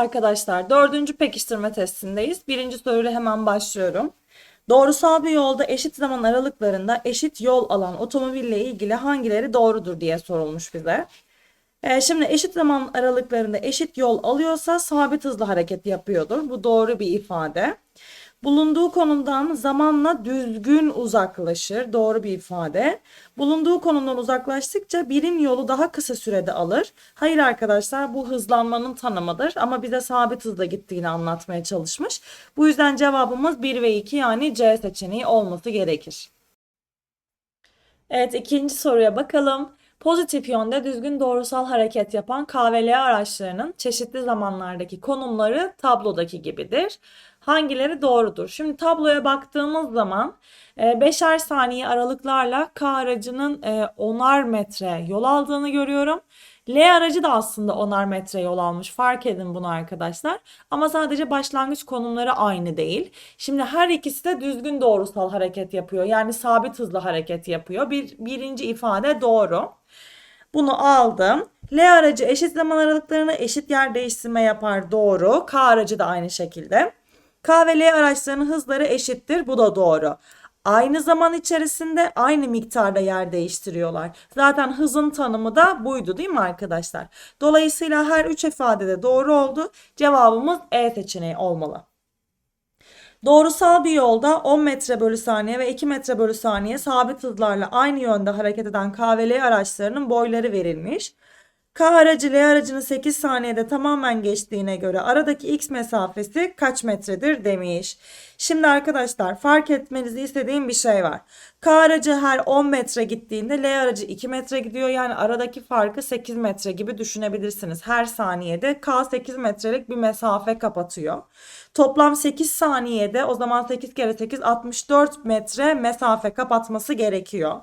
arkadaşlar, dördüncü pekiştirme testindeyiz. Birinci soruyla hemen başlıyorum. Doğrusal bir yolda eşit zaman aralıklarında eşit yol alan otomobille ilgili hangileri doğrudur diye sorulmuş bize. Ee, şimdi eşit zaman aralıklarında eşit yol alıyorsa sabit hızla hareket yapıyordur. Bu doğru bir ifade. Bulunduğu konumdan zamanla düzgün uzaklaşır. Doğru bir ifade. Bulunduğu konumdan uzaklaştıkça birim yolu daha kısa sürede alır. Hayır arkadaşlar bu hızlanmanın tanımıdır ama bize sabit hızla gittiğini anlatmaya çalışmış. Bu yüzden cevabımız 1 ve 2 yani C seçeneği olması gerekir. Evet ikinci soruya bakalım. Pozitif yönde düzgün doğrusal hareket yapan KVL araçlarının çeşitli zamanlardaki konumları tablodaki gibidir. Hangileri doğrudur? Şimdi tabloya baktığımız zaman e, beşer saniye aralıklarla K aracının e, onar metre yol aldığını görüyorum. L aracı da aslında onar metre yol almış. Fark edin bunu arkadaşlar. Ama sadece başlangıç konumları aynı değil. Şimdi her ikisi de düzgün doğrusal hareket yapıyor. Yani sabit hızlı hareket yapıyor. Bir, birinci ifade doğru. Bunu aldım. L aracı eşit zaman aralıklarına eşit yer değiştirme yapar. Doğru. K aracı da aynı şekilde. K ve L araçlarının hızları eşittir. Bu da doğru. Aynı zaman içerisinde aynı miktarda yer değiştiriyorlar. Zaten hızın tanımı da buydu değil mi arkadaşlar? Dolayısıyla her üç ifadede doğru oldu. Cevabımız E seçeneği olmalı. Doğrusal bir yolda 10 metre bölü saniye ve 2 metre bölü saniye sabit hızlarla aynı yönde hareket eden K ve L araçlarının boyları verilmiş. K aracı L aracını 8 saniyede tamamen geçtiğine göre aradaki x mesafesi kaç metredir demiş. Şimdi arkadaşlar fark etmenizi istediğim bir şey var. K aracı her 10 metre gittiğinde L aracı 2 metre gidiyor. Yani aradaki farkı 8 metre gibi düşünebilirsiniz. Her saniyede K 8 metrelik bir mesafe kapatıyor. Toplam 8 saniyede o zaman 8 kere 8 64 metre mesafe kapatması gerekiyor.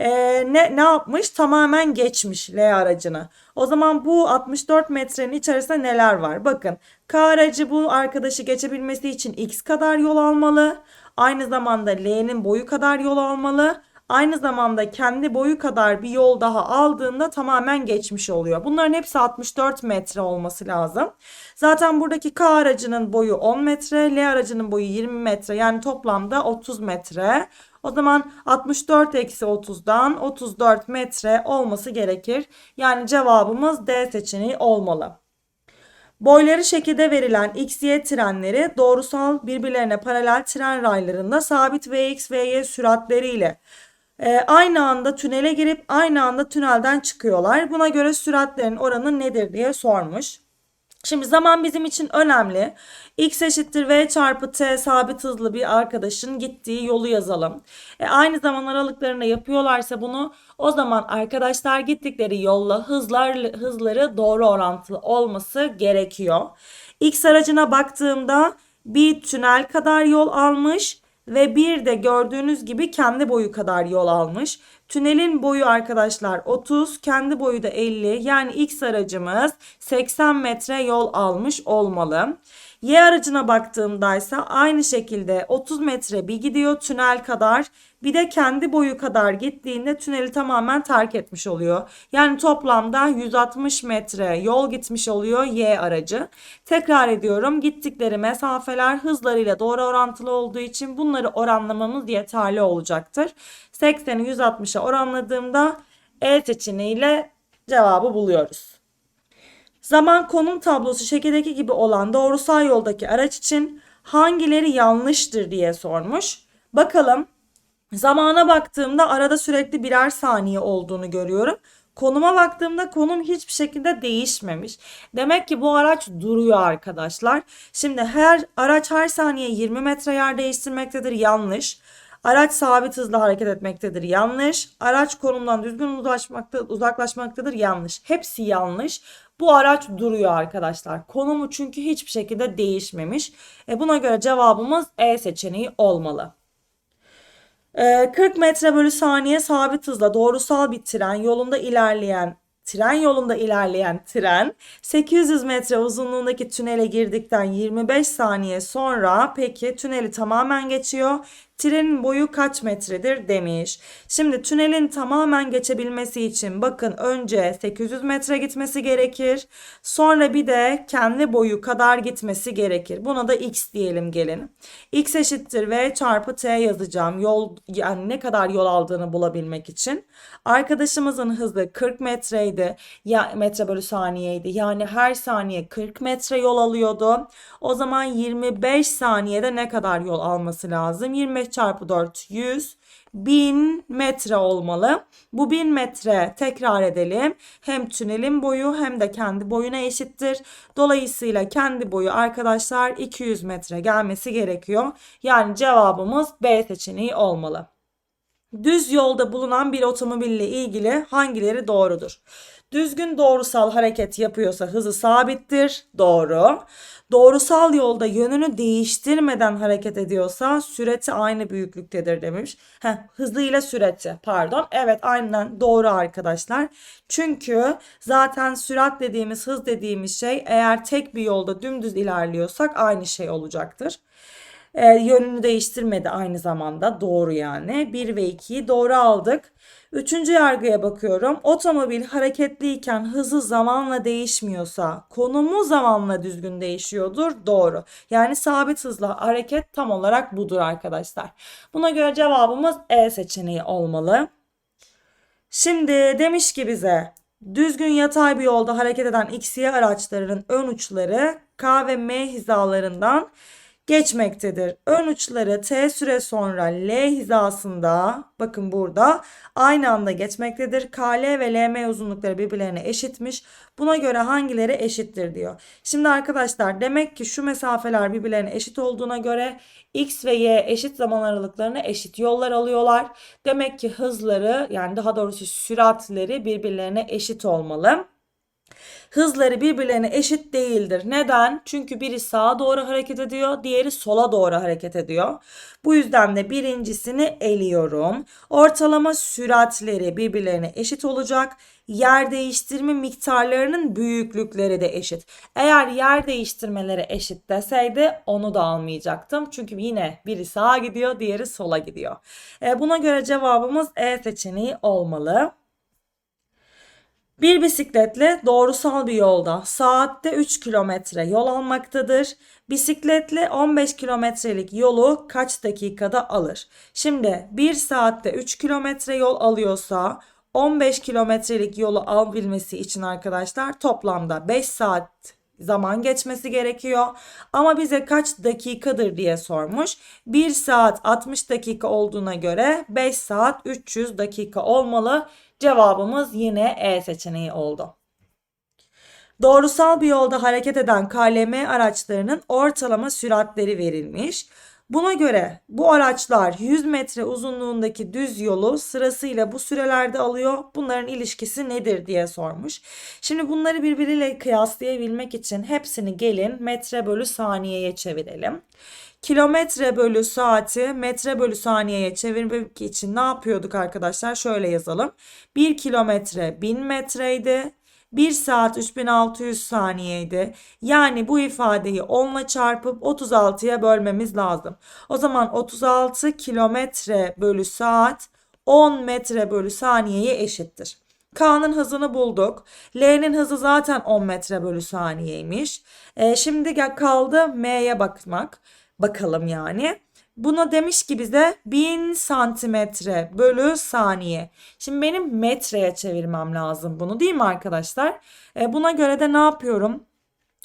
Ee, ne, ne yapmış? Tamamen geçmiş L aracını. O zaman bu 64 metrenin içerisinde neler var? Bakın K aracı bu arkadaşı geçebilmesi için X kadar yol almalı. Aynı zamanda L'nin boyu kadar yol almalı. Aynı zamanda kendi boyu kadar bir yol daha aldığında tamamen geçmiş oluyor. Bunların hepsi 64 metre olması lazım. Zaten buradaki K aracının boyu 10 metre, L aracının boyu 20 metre yani toplamda 30 metre. O zaman 64 eksi 30'dan 34 metre olması gerekir. Yani cevabımız D seçeneği olmalı. Boyları şekilde verilen X, Y trenleri doğrusal birbirlerine paralel tren raylarında sabit Vx, Vy süratleriyle e, aynı anda tünele girip aynı anda tünelden çıkıyorlar. Buna göre süratlerin oranı nedir diye sormuş. Şimdi zaman bizim için önemli. X eşittir V çarpı T sabit hızlı bir arkadaşın gittiği yolu yazalım. E, aynı zaman aralıklarında yapıyorlarsa bunu o zaman arkadaşlar gittikleri yolla hızlar, hızları doğru orantılı olması gerekiyor. X aracına baktığımda bir tünel kadar yol almış ve bir de gördüğünüz gibi kendi boyu kadar yol almış. Tünelin boyu arkadaşlar 30, kendi boyu da 50. Yani X aracımız 80 metre yol almış olmalı. Y aracına baktığımda ise aynı şekilde 30 metre bir gidiyor tünel kadar. Bir de kendi boyu kadar gittiğinde tüneli tamamen terk etmiş oluyor. Yani toplamda 160 metre yol gitmiş oluyor Y aracı. Tekrar ediyorum gittikleri mesafeler hızlarıyla doğru orantılı olduğu için bunları oranlamamız yeterli olacaktır. 80'i 160'a oranladığımda E seçeneğiyle cevabı buluyoruz. Zaman konum tablosu şekildeki gibi olan doğrusal yoldaki araç için hangileri yanlıştır diye sormuş. Bakalım zamana baktığımda arada sürekli birer saniye olduğunu görüyorum. Konuma baktığımda konum hiçbir şekilde değişmemiş. Demek ki bu araç duruyor arkadaşlar. Şimdi her araç her saniye 20 metre yer değiştirmektedir yanlış. Araç sabit hızla hareket etmektedir. Yanlış. Araç konumdan düzgün uzaklaşmakta, uzaklaşmaktadır. Yanlış. Hepsi yanlış. Bu araç duruyor arkadaşlar. Konumu çünkü hiçbir şekilde değişmemiş. E buna göre cevabımız E seçeneği olmalı. 40 metre bölü saniye sabit hızla doğrusal bir tren yolunda ilerleyen tren yolunda ilerleyen tren 800 metre uzunluğundaki tünele girdikten 25 saniye sonra peki tüneli tamamen geçiyor. Trenin boyu kaç metredir demiş. Şimdi tünelin tamamen geçebilmesi için bakın önce 800 metre gitmesi gerekir. Sonra bir de kendi boyu kadar gitmesi gerekir. Buna da x diyelim gelin. x eşittir v çarpı t yazacağım. Yol yani ne kadar yol aldığını bulabilmek için. Arkadaşımızın hızı 40 metreydi. Ya metre bölü saniyeydi. Yani her saniye 40 metre yol alıyordu. O zaman 25 saniyede ne kadar yol alması lazım? 25 çarpı 4 100 1000 metre olmalı. Bu 1000 metre tekrar edelim. Hem tünelin boyu hem de kendi boyuna eşittir. Dolayısıyla kendi boyu arkadaşlar 200 metre gelmesi gerekiyor. Yani cevabımız B seçeneği olmalı. Düz yolda bulunan bir otomobille ilgili hangileri doğrudur? Düzgün doğrusal hareket yapıyorsa hızı sabittir. Doğru. Doğrusal yolda yönünü değiştirmeden hareket ediyorsa süreti aynı büyüklüktedir demiş. Heh, hızıyla süreti pardon. Evet aynen doğru arkadaşlar. Çünkü zaten sürat dediğimiz hız dediğimiz şey eğer tek bir yolda dümdüz ilerliyorsak aynı şey olacaktır. E, yönünü değiştirmedi aynı zamanda. Doğru yani. 1 ve 2'yi doğru aldık. Üçüncü yargıya bakıyorum. Otomobil hareketliyken hızı zamanla değişmiyorsa konumu zamanla düzgün değişiyordur. Doğru. Yani sabit hızla hareket tam olarak budur arkadaşlar. Buna göre cevabımız E seçeneği olmalı. Şimdi demiş ki bize düzgün yatay bir yolda hareket eden XY araçlarının ön uçları K ve M hizalarından geçmektedir. Ön uçları t süre sonra L hizasında bakın burada aynı anda geçmektedir. KL ve LM uzunlukları birbirlerine eşitmiş. Buna göre hangileri eşittir diyor. Şimdi arkadaşlar demek ki şu mesafeler birbirlerine eşit olduğuna göre X ve Y eşit zaman aralıklarına eşit yollar alıyorlar. Demek ki hızları yani daha doğrusu süratleri birbirlerine eşit olmalı hızları birbirlerine eşit değildir. Neden? Çünkü biri sağa doğru hareket ediyor, diğeri sola doğru hareket ediyor. Bu yüzden de birincisini eliyorum. Ortalama süratleri birbirlerine eşit olacak. Yer değiştirme miktarlarının büyüklükleri de eşit. Eğer yer değiştirmeleri eşit deseydi onu da almayacaktım. Çünkü yine biri sağa gidiyor, diğeri sola gidiyor. E, buna göre cevabımız E seçeneği olmalı. Bir bisikletle doğrusal bir yolda saatte 3 kilometre yol almaktadır. Bisikletle 15 kilometrelik yolu kaç dakikada alır? Şimdi 1 saatte 3 kilometre yol alıyorsa 15 kilometrelik yolu alabilmesi için arkadaşlar toplamda 5 saat zaman geçmesi gerekiyor. Ama bize kaç dakikadır diye sormuş. 1 saat 60 dakika olduğuna göre 5 saat 300 dakika olmalı. Cevabımız yine E seçeneği oldu. Doğrusal bir yolda hareket eden KLM araçlarının ortalama süratleri verilmiş. Buna göre bu araçlar 100 metre uzunluğundaki düz yolu sırasıyla bu sürelerde alıyor. Bunların ilişkisi nedir diye sormuş. Şimdi bunları birbiriyle kıyaslayabilmek için hepsini gelin metre bölü saniyeye çevirelim. Kilometre bölü saati metre bölü saniyeye çevirmek için ne yapıyorduk arkadaşlar? Şöyle yazalım. 1 kilometre 1000 metreydi. 1 saat 3600 saniyeydi. Yani bu ifadeyi 10 ile çarpıp 36'ya bölmemiz lazım. O zaman 36 kilometre bölü saat 10 metre bölü saniyeye eşittir. K'nın hızını bulduk. L'nin hızı zaten 10 metre bölü saniyeymiş. E, şimdi kaldı M'ye bakmak. Bakalım yani. Buna demiş ki bize 1000 santimetre bölü saniye. Şimdi benim metreye çevirmem lazım bunu değil mi arkadaşlar? E, buna göre de ne yapıyorum?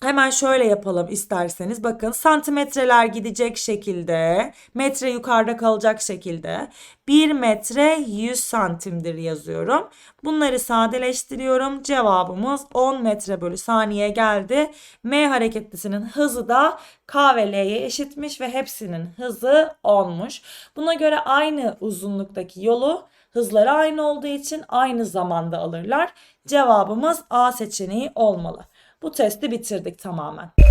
Hemen şöyle yapalım isterseniz. Bakın santimetreler gidecek şekilde, metre yukarıda kalacak şekilde 1 metre 100 santimdir yazıyorum. Bunları sadeleştiriyorum. Cevabımız 10 metre bölü saniye geldi. M hareketlisinin hızı da K ve L'ye eşitmiş ve hepsinin hızı 10'muş. Buna göre aynı uzunluktaki yolu hızları aynı olduğu için aynı zamanda alırlar. Cevabımız A seçeneği olmalı. Bu testi bitirdik tamamen.